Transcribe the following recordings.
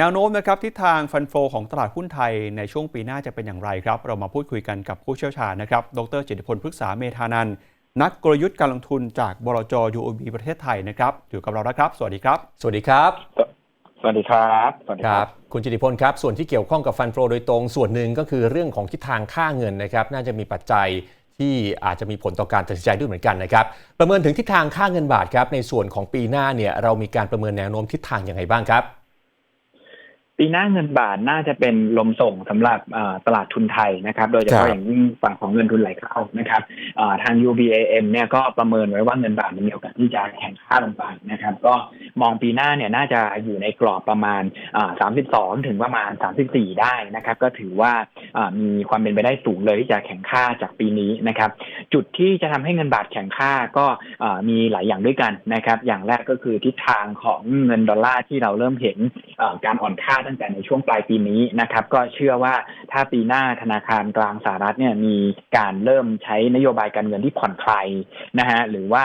แนวโน้มนะครับทิศทางฟันโฟของตลาดหุ้นไทยในช่วงปีหน้าจะเป็นอย่างไรครับ เรามาพูดคุยกันกับผู้เชี่ยวชาญนะครับ ดรจิตรพลพฤกษาเมธานันท์นักกลยุทธ์การลงทุนจากบลจ UOB ประเทศไทยนะครับ อยู่กับเราแล้วครับ สวัสดีครับ สวัสดีครับ สวัสดีครับสวัสดีคครัรับบคุณจิติพลครับ ส่วนที่เกี่ยวข้องกับฟันโฟโดยตรง ส่วนหนึ่งก็คือเรื่องของทิศทางค่าเงินนะครับ น่าจะมีปัจจัยที่อาจจะมีผลต่อการตัดสินใจด้วยเหมือนกันนะครับ ประเมินถึงทิศทางค่าเงินบาทครับ ในส่วนของปีหน้าเนี่ยเรามีการประเมินแนวโน้มทิศทางยังไงบ้างครับ ปีหน้าเงินบาทน่าจะเป็นลมส่งสำหรับเอ่อตลาดทุนไทยนะครับ โดยเฉครัพาะบอย่างยิ่งฝั่งของเงินทุนไหลเข้านะครับเอ่อทาง UBAM เนี่ยก็ประเมินไว้ว่าเงินบาทมันมีโอกาสที่จะแข็งค่าลงไปนะครับ ก็มองปีหน้าเนี่ยน่าจะอยู่ในกรอบประมาณอ่า32 ถึงประมาณ 34 ได้นะครับ ก็ถือว่าอ่ามีความเป็นไปได้สูงเลยที่จะแข็งค่าจากปีนี้นะครับ จุดที่จะทำให้เงินบาทแข็งค่าก็เอ่อมีหลายอย่างด้วยกันนะครับ อย่างแรกก็คือทิศทางของเงินดอลลาร์ที่เราเริ่มเห็นเอ่อการอ่อนค่าตั้งแต่ในช่วงปลายปีนี้นะครับ ก็เชื่อว่าถ้าปีหน้าธนาคารกลางสหรัฐเนี่ยมีการเริ่มใช้นโยบายการเงินที่ผ่อนคลายนะฮะหรือว่า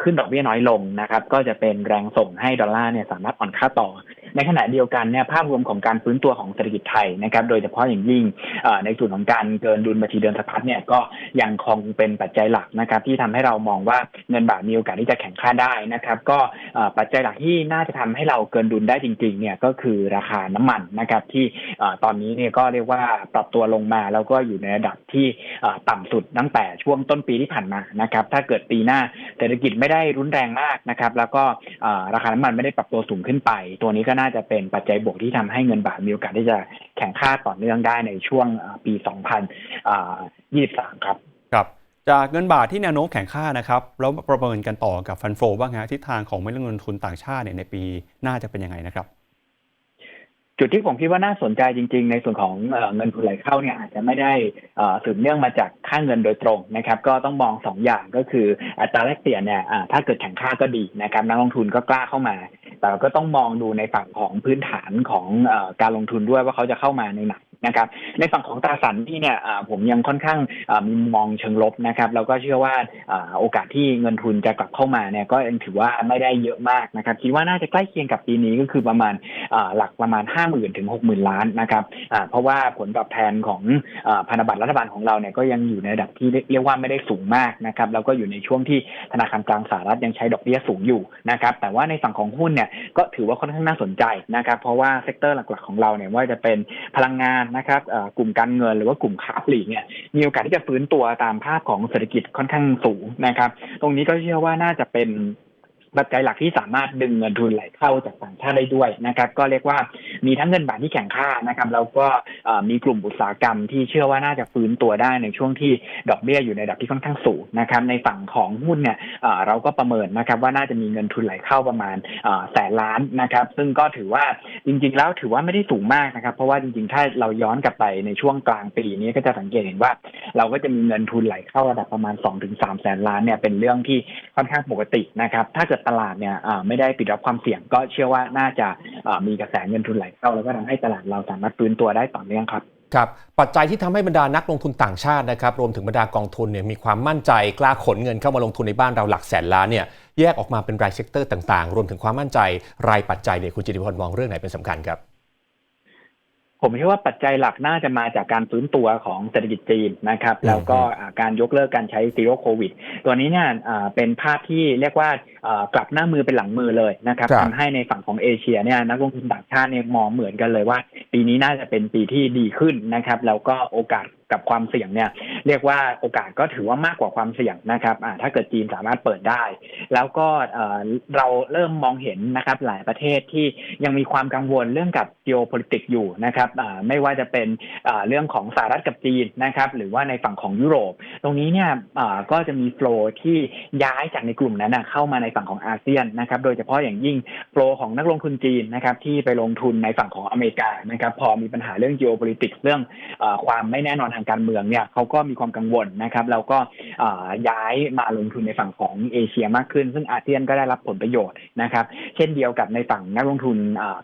ขึ้นดอกเบี้ยน้อยลงนะครับ ก็จะเป็นแรงส่งให้ดอลลาร์เนี่ยสามารถอ่อนค่าต่อ ในขณะเดียวกันเนี่ยภาพรวมของการฟื้นตัวของเศรษฐกิจไทยนะครับโดยเฉพาะอย่างยิ่งในส่วนของการเกินดุลบัญชีเดินสะพัดเนี่ยก็ยังคงเป็นปัจจัยหลักนะครับที่ทำให้เรามองว่าเงินบาทมีโอกาสที่จะแข็งค่าได้นะครับ ก็ปัจจัยหลักที่น่าจะทำให้เราเกินดุลได้จริงๆเนี่ยก็คือราคาน้ำมันนะครับที่ตอนนี้เนี่ยก็เรียกว่าปรับตัวลงมาแล้วก็อยู่ในระดับที่เอ่อต่ำสุดตั้งแต่ช่วงต้นปีที่ผ่านมานะครับถ้าเกิดปีหน้าเศรษฐกิจไม่ได้รุนแรงมากนะครับแล้วก็ราคาน้ำมันไม่ได้ปรับตัวสูงขึ้นไป ตัวนี้ก็น่าจะเป็นปัจจัยบวกที่ทำให้เงินบาทมีโอกาสที่จะแข่งค่าต่อเนื่องได้ในช่วงเอ่อปี 2023 ครับ ครับ จากเงินบาทที่แนวโน้มแข็งค่านะครับ แล้วประเมินกันต่อกับฟันโฟบ้างฮะทิศทางของเม็ดเงินทุนต่างชาติเนี่ยในปีหน้าจะเป็นยังไงนะครับจุดที่ผมคิดว่าน่าสนใจจริง ๆ ในส่วนของเอ่อเงินทุนไหลเข้าเนี่ยอาจจะไม่ได้เอ่อสืบเนื่องมาจากค่าเงินโดยตรงนะครับ ก็ต้องมองสองอย่างก็คืออัตราแลกเปลี่ยนเนี่ยอ่าถ้าเกิดแข่งค่าก็ดีนะครับนักลงทุนก็กล้าเข้ามา แต่ก็ต้องมองดูในฝั่งของพื้นฐานของอการลงทุนด้วยว่าเขาจะเข้ามาในไหน นะครับ ในฝั่งของตราสารหนี่เนี่ยผมยังค่อนข้างมีมองเชิงลบนะครับ แล้วก็เชื่อว่าโอกาสที่เงินทุนจะกลับเข้ามาเนี่ยก็ยังถือว่าไม่ได้เยอะมากนะครับ คิดว่าน่าจะใกล้เคียงกับปีนี้ก็คือประมาณหลักประมาณ 5 0,000ถึง60,000 ล้านนะครับเพราะว่าผลตอบแทนของอพันธบัตรรัฐบาลของเราเนี่ยก็ยังอยู่ในระดับที่เรียกว่าไม่ได้สูงมากนะครับแล้วก็อยู่ในช่วงที่ธนาคารกลางสหรัฐยังใช้ดอกเบี้ยสูงอยู่นะครับแต่ว่าในฝั่งของหุ้นเนี่ยก็ถือว่าค่อนข้างน่าสนใจนะครับเพราะว่าเซกเตอร์หลักๆของเราเนี่ยว่าจะเป็นพลังงานนะครับกลุ่มการเงินหรือว่ากลุ่มค้าปลีกเนี่ยมีโอกาสที่จะฟื้นตัวตามภาพของเศรษฐกิจค่อนข้างสูงนะครับ ตรงนี้ก็เชื่อว่าน่าจะเป็น ปัจจัยหลักที่สามารถดึงเงินทุนไหลเข้าจากต่างชาติได้ด้วยนะครับ ก็เรียกว่ามีทั้งเงินบาทที่แข็งค่านะครับแล้วก็มีกลุ่มอุตสาหกรรมที่เชื่อว่าน่าจะฟื้นตัวได้ในช่วงที่ดอกเบี้ยอยู่ในระดับที่ค่อนข้างสูงนะครับในฝั่งของหุ้นเนี่ยเราก็ประเมินนะครับว่าน่าจะมีเงินทุนไหลเข้าประมาณแสนล้านนะครับ ซึ่งก็ถือว่าจริง ๆ แล้วถือว่าไม่ได้สูงมากนะครับเพราะว่าจริงๆถ้าเราย้อนกลับไปในช่วงกลางปีนี้ก็จะสังเกตเห็นว่า เราก็จะมีเงินทุนไหลเข้าระดับประมาณ2-3แสนล้านเนี่ยเป็นเรื่องที่ค่อนข้างปกตินะครับถ้าเกิดตลาดเนี่ยไม่ได้ปิดรับความเสี่ยง ก็เชื่อว่าน่าจะมีกระแสเงินทุนไหลเข้าแล้วก็ทำให้ตลาดเราสามารถฟื้นตัวได้ต่อเนื่องครับครับปัจจัยที่ทำให้บรรดานักลงทุนต่างชาตินะครับรวมถึงบรรดากองทุนเนี่ยมีความมั่นใจกล้าขนเงินเข้ามาลงทุนในบ้านเราหลักแสนล้านเนี่ยแยกออกมาเป็นรายเซกเตอร์ต่างๆ รวมถึงความมั่นใจรายปัจจัยเนี่ยคุณจิติพรมองเรื่องไหนเป็นสำคัญครับ ผมเชื่อว่าปัจจัยหลักน่าจะมาจากการฟื้นตัวของเศรษฐกิจจีนนะครับอืมแล้วก็อ่าการยกเลิกการใช้ซีโร่โควิด ตัวนี้เนี่ยอ่าเป็นภาพที่เรียกว่าอ่ากลับหน้ามือเป็นหลังมือเลยนะครับครับทำให้ในฝั่งของเอเชียเนี่ยนักลงทุนต่างชาติเนี่ยมองเหมือนกันเลยว่า ปีนี้น่าจะเป็นปีที่ดีขึ้นนะครับ แล้วก็โอกาส กับความเสี่ยงเนี่ยเรียกว่าโอกาสก็ถือว่ามากกว่าความเสี่ยงนะครับถ้าเกิดจีนสามารถเปิดได้ แล้วก็เราเริ่มมองเห็นนะครับหลายประเทศที่ยังมีความกังวลเรื่องกับ geopolitics อยู่นะครับไม่ว่าจะเป็นเรื่องของสหรัฐกับจีนนะครับหรือว่าในฝั่งของยุโรป ตรงนี้เนี่ยก็จะมีโฟลที่ย้ายจากในกลุ่มนั้นเข้ามาในฝั่งของอาเซียนนะครับโดยเฉพาะอย่างยิ่งโฟลของนักลงทุนจีนนะครับที่ไปลงทุนในฝั่งของอเมริกานะครับพอมีปัญหาเรื่อง geopolitics เรื่องความไม่แน่นอนทางางการเมืองเนี่ยเขาก็มีความกังวลนะครับแล้วก็ย้ายมาลงทุนในฝั่งของเอเชียมากขึ้น ซึ่งอาเซียนก็ได้รับผลประโยชน์นะครับ เช่นเดียวกับในฝั่งนักลงทุน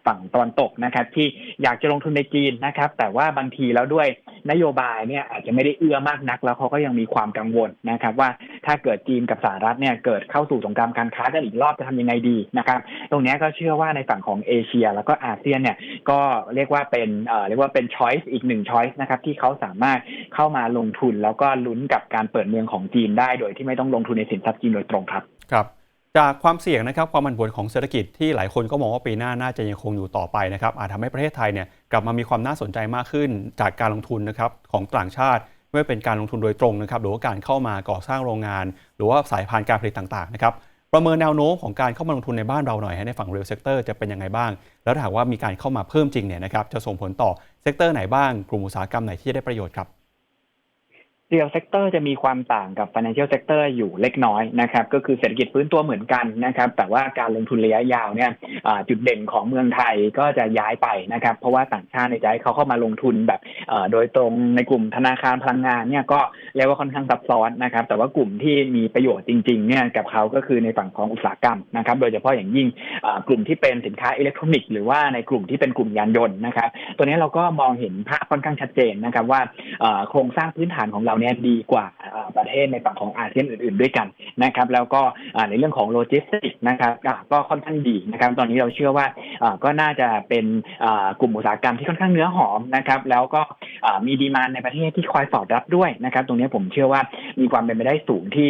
ฝั่งตอนตกนะครับ ที่อยากจะลงทุนในจีนนะครับ แต่ว่าบางทีแล้วด้วยนโยบายเนี่ยอาจจะไม่ได้เอื้อมากนัก แล้วเขาก็ยังมีความกังวลนะครับ ว่าถ้าเกิดจีนกับสหรัฐเนี่ยเกิดเข้าสู่สงครามการค้ากันอีกรอบจะทำยังไงดีนะครับตรงนี้ก็เชื่อว่าในฝั่งของเอเชีย แล้วก็อาเซียนเนี่ยก็เรียกว่าเป็นเอ่อเรียกว่าเป็นช้อยส์อีกหนึ่งช้อยส์นะครับที่เขาสามารถเข้ามาลงทุนแล้วก็ลุ้นกับการเปิดเมืองของจีนได้โดยที่ไม่ต้องลงทุนในสินทรัพย์จีนโดยตรงครับครับ จากความเสี่ยงนะครับความผันผวนของเศรษฐกิจที่หลายคนก็มองว่าปีหน้าน่าจะยังคงอยู่ต่อไปนะครับอาจทำให้ประเทศไทยเนี่ยกลับมามีความน่าสนใจมากขึ้น จากการลงทุนนะครับของต่างชาติไม่ว่าเป็นการลงทุนโดยตรงนะครับหรือว่าการเข้ามาก่อสร้างโรงงาน หรือว่าสายพานการผลิตต่างๆนะครับประเมินแนวโน้มของการเข้ามาลงทุนในบ้านเราหน่อยในฝั่ง real sector จะเป็นยังไงบ้าง แล้วถ้าหากว่ามีการเข้ามาเพิ่มจริงเนี่ยนะครับจะส่งผลต่อเซกเตอร์ไหนบ้างกลุ่มอุตสาหกรรมไหนที่จะได้ประโยชน์ครับ เรียลเซกเตอร์จะมีความต่างกับ Financial Sector อยู่เล็กน้อยนะครับ ก็คือเศรษฐกิจฟื้นตัวเหมือนกันนะครับ แต่ว่าการลงทุนระยะยาวเนี่ยจุดเด่นของเมืองไทยก็จะย้ายไปนะครับ เพราะว่าต่างชาติในยจเขาเข้ามาลงทุนแบบโดยตรงในกลุ่มธนาคารพลังงานเนี่ยก็เรียกว่าค่อนข้างซับซ้อนนะครับ แต่ว่ากลุ่มที่มีประโยชน์จริงๆเนี่ยกับเขาก็คือในฝั่งของอุตสาหกรรมนะครับ โดยเฉพาะอย่างยิ่งกลุ่มที่เป็นสินค้าอิเล็กทรอนิกส์หรือว่าในกลุ่มที่เป็นกลุ่มยานยนต์นะครับ ตัวนี้เราก็มองเห็นภาพค่อนข้างชัดเจนนะครับว่าโครงสร้างพื้นฐานของเราเนี่ยดีกว่าเอ่อประเทศในฝั่งของอาเซียนอื่น ๆ ด้วยกันนะครับ แล้วก็ในเรื่องของโลจิสติกส์นะครับก็ค่อนข้างดีนะครับ ตอนนี้เราเชื่อว่าก็น่าจะเป็นกลุ่มอุตสาหกรรมที่ค่อนข้างเนื้อหอมนะครับ แล้วก็มีดีมานในประเทศที่คอยสอดรับด้วยนะครับ ตรงนี้ผมเชื่อว่ามีความเป็นไปได้สูงที่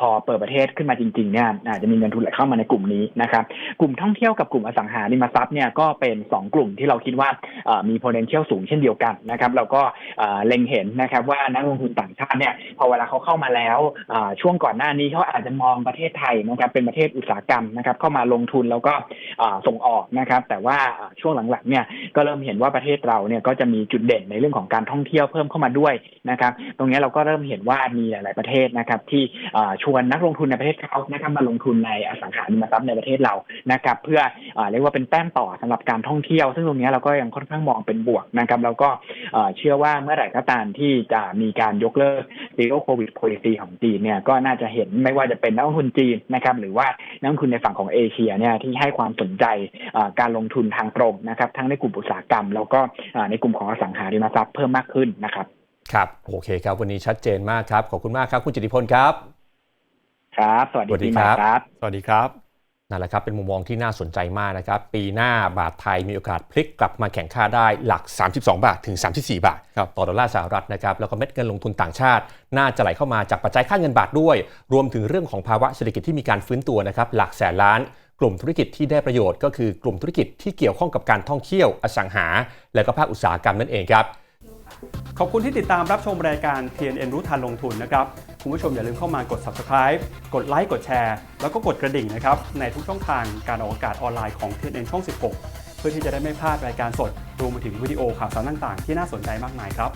พอเปิดประเทศขึ้นมาจริงๆเนี่ยอาจจะมีเงินทุนไหลเข้ามาในกลุ่มนี้นะครับกลุ่มท่องเที่ยวกับกลุ่มอสังหาริมทรัพย์เนี่ยก็เป็นสองกลุ่มที่เราคิดว่ามี potential สูงเช่นเดียวกันนะครับ เราก็เอ่อเล็งเห็นนะครับว่านักลงทุนต่างชาติเนี่ยพอเวลาเขาเข้ามาแล้วช่วงก่อนหน้านี้เขาอาจจะมองประเทศไทยนะครับเป็นประเทศอุตสาหกรรมนะครับเข้ามาลงทุนแล้วก็ส่งออกนะครับ แต่ว่าช่วงหลังๆเนี่ยก็เริ่มเห็นว่าประเทศเราเนี่ยก็จะมีจุดเด่นในเรื่องของการท่องเที่ยวเพิ่มเข้ามาด้วยนะครับ ตรงนี้เราก็เริ่มเห็นว่ามีหลาย ๆประเทศนะครับ ที่ชวนนักลงทุนในประเทศเขานะครับมาลงทุนในอสังหาริมทรัพย์ในประเทศเรานะครับ เพื่ออเรียกว่าเป็นแต้มต่อสำหรับการท่องเที่ยว ซึ่งตรงนี้เราก็ยังค่อนข้างมองเป็นบวกนะครับแล้วก็เชื่อว่าเมื่อไหร่ก็ตามที่จะมีการยกเลิก zero covid policy ของจีนเนี่ยก็น่าจะเห็นไม่ว่าจะเป็นนักลงทุนจีนนะครับหรือว่านักลงทุนในฝั่งของเอเชียเนี่ยที่ให้ความสนใจอ่าการลงทุนทางตรงนะครับทั้งในกลุ่มอุตสาหกรรม แล้วก็อ่าในกลุ่มของอสังหาริมทรัพย์เพิ่มมากขึ้นนะครับครับโอเคครับ วันนี้ชัดเจนมากครับ ขอบคุณมากครับ คุณจิติพลครับ ครับ สวัสดีสวัสดีปีใหม่ครับครับ สวัสดีครับ นั่นแหละครับเป็นมุมมองที่น่าสนใจมากนะครับ ปีหน้าบาทไทยมีโอกาสพลิกกลับมาแข่งค่าได้หลัก 32 บาทถึง 34 บาทครับต่อดอลลาร์สหรัฐนะครับแล้วก็เม็ดเงินลงทุนต่างชาติ น่าจะไหลเข้ามาจากปัจจัยค่าเงินบาทด้วย รวมถึงเรื่องของภาวะเศรษฐกิจที่มีการฟื้นตัวนะครับหลักแสนล้านกลุ่มธุรกิจที่ได้ประโยชน์ก็คือกลุ่มธุรกิจที่เกี่ยวข้องกับการท่องเที่ยวอสังหา และก็ภาคอุตสาหกรรมนั่นเองครับขอบคุณที่ติดตามรับชมรายการ TNN รู้ทันลงทุนนะครับ คุณผู้ชมอย่าลืมเข้ามากด subscribe กดไลค์กดแชร์ แล้วก็กดกระดิ่งนะครับ ในทุกช่องทางการออกอากาศออนไลน์ของ TNN ช่อง 16 เพื่อที่จะได้ไม่พลาดรายการสดรวมไปถึงวิดีโอข่าวสารต่างๆ ที่น่าสนใจมากมายครับ